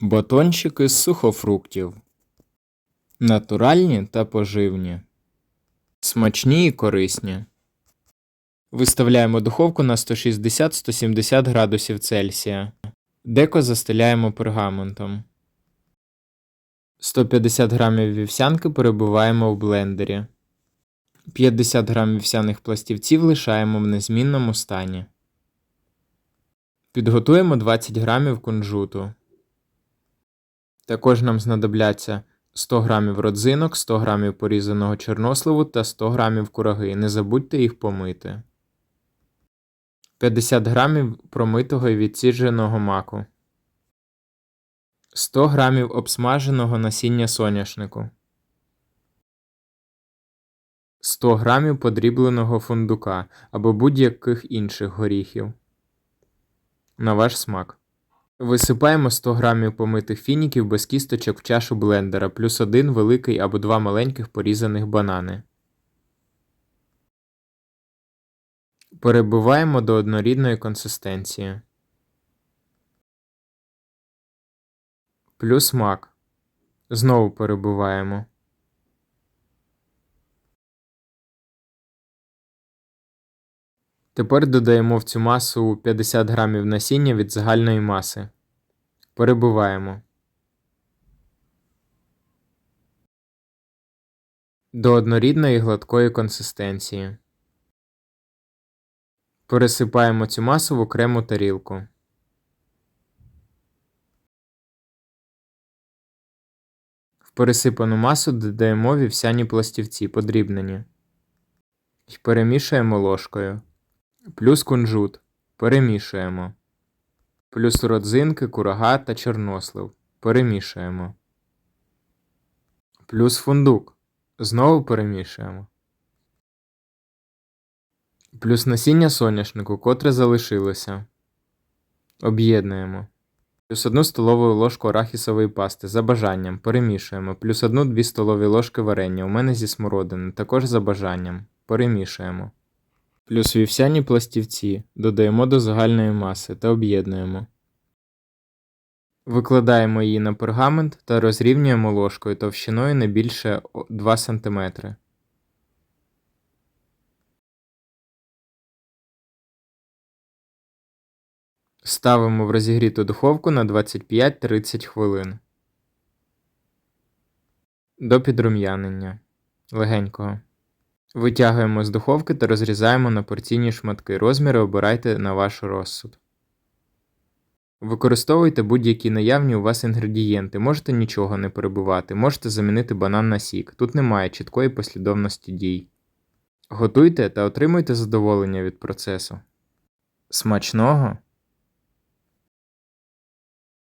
Батончики з сухофруктів. Натуральні та поживні. Смачні і корисні. Виставляємо духовку на 160-170 градусів Цельсія. Деко застеляємо пергаментом. 150 грамів вівсянки перебиваємо в блендері. 50 грамів вівсяних пластівців лишаємо в незмінному стані. Підготуємо 20 грамів кунжуту. Також нам знадобляться 100 грамів родзинок, 100 грамів порізаного чорносливу та 100 грамів кураги. Не забудьте їх помити. 50 грамів промитого і відсідженого маку. 100 грамів обсмаженого насіння соняшнику. 100 грамів подрібленого фундука або будь-яких інших горіхів. На ваш смак. Висипаємо 100 грамів помитих фініків без кісточок в чашу блендера, плюс один великий або два маленьких порізаних банани. Перебиваємо до однорідної консистенції. Плюс мак. Знову перебиваємо. Тепер додаємо в цю масу 50 грамів насіння від загальної маси. Перебиваємо. До однорідної гладкої консистенції. Пересипаємо цю масу в окрему тарілку. В пересипану масу додаємо вівсяні пластівці, подрібнені. І перемішуємо ложкою. Плюс кунжут. Перемішуємо. Плюс родзинки, курага та чорнослив. Перемішуємо. Плюс фундук. Знову перемішуємо. Плюс насіння соняшнику, котре залишилося. Об'єднуємо. Плюс 1 столову ложку арахісової пасти за бажанням. Перемішуємо. Плюс 1-2 столові ложки варення. У мене зі смородини. Також за бажанням. Перемішуємо. Плюс вівсяні пластівці додаємо до загальної маси та об'єднуємо. Викладаємо її на пергамент та розрівнюємо ложкою товщиною не більше 2 см. Ставимо в розігріту духовку на 25-30 хвилин. До підрум'янення легенького. Витягуємо з духовки та розрізаємо на порційні шматки. Розміри обирайте на ваш розсуд. Використовуйте будь-які наявні у вас інгредієнти. Можете нічого не перебувати, можете замінити банан на сік. Тут немає чіткої послідовності дій. Готуйте та отримуйте задоволення від процесу. Смачного!